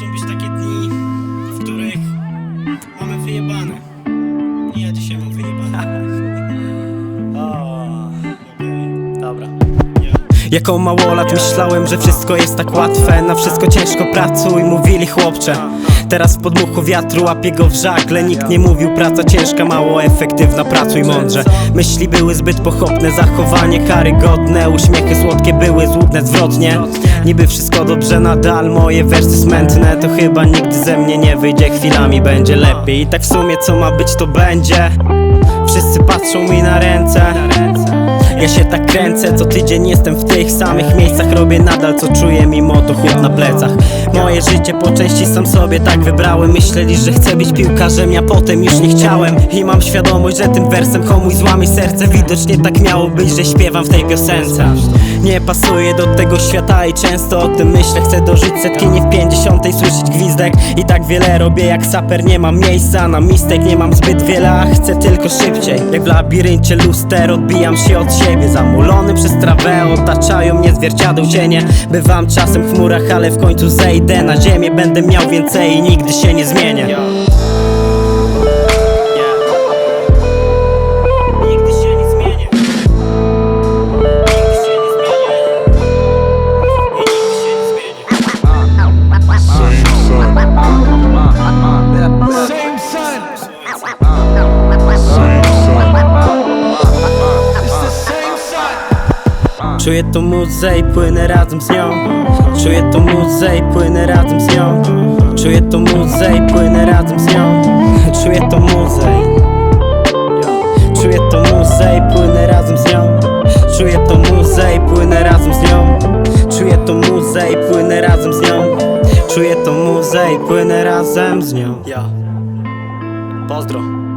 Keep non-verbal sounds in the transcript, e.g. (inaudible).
muszą być takie dni, w których mamy wyjebane. I ja dzisiaj mam wyjebane. (laughs) Dobra. Jako małolat myślałem, że wszystko jest tak łatwe Na wszystko ciężko pracuj, mówili chłopcze Teraz w podmuchu wiatru łapie go w żagle. Nikt nie mówił praca ciężka, mało efektywna, pracuj mądrze. Myśli były zbyt pochopne, zachowanie karygodne Uśmiechy słodkie były złudne zwrotnie. Niby wszystko dobrze, nadal moje wersy smętne. To chyba nigdy ze mnie nie wyjdzie, chwilami będzie lepiej. I tak w sumie co ma być to będzie. Wszyscy patrzą mi na ręce ja się tak kręcę, co tydzień jestem w tych samych miejscach. Robię nadal co czuję, mimo to chłop na plecach. Moje życie po części sam sobie tak wybrałem. Myśleli, że chcę być piłkarzem, ja potem już nie chciałem. I mam świadomość, że tym wersem komuś złamie serce. Widocznie tak miało być, że śpiewam w tej piosence. Nie pasuję do tego świata i często o tym myślę. Chcę dożyć setki, nie w pięćdziesiątej słyszeć gwizdek. I tak wiele robię jak saper, nie mam miejsca. Na mistek Nie mam zbyt wiele, a chcę tylko szybciej. Jak w labiryncie luster odbijam się od siebie. Zamulony przez trawę, otaczają mnie zwierciadeł cienie. Bywam czasem w chmurach, ale w końcu zejdę na ziemię. Będę miał więcej i nigdy się nie zmienię Czuję tą muzę i płynę razem z nią. Czuję tą muzę i płynę razem z nią. Czuję tą muzę i płynę razem z nią. Czuję tą muzę Czuję tą muzę i płynę razem z nią. Czuję tą muzę i płynę razem z nią. Czuję tą muzę i płynę razem z nią. Czuję tą muzę i płynę razem z nią. Pozdro.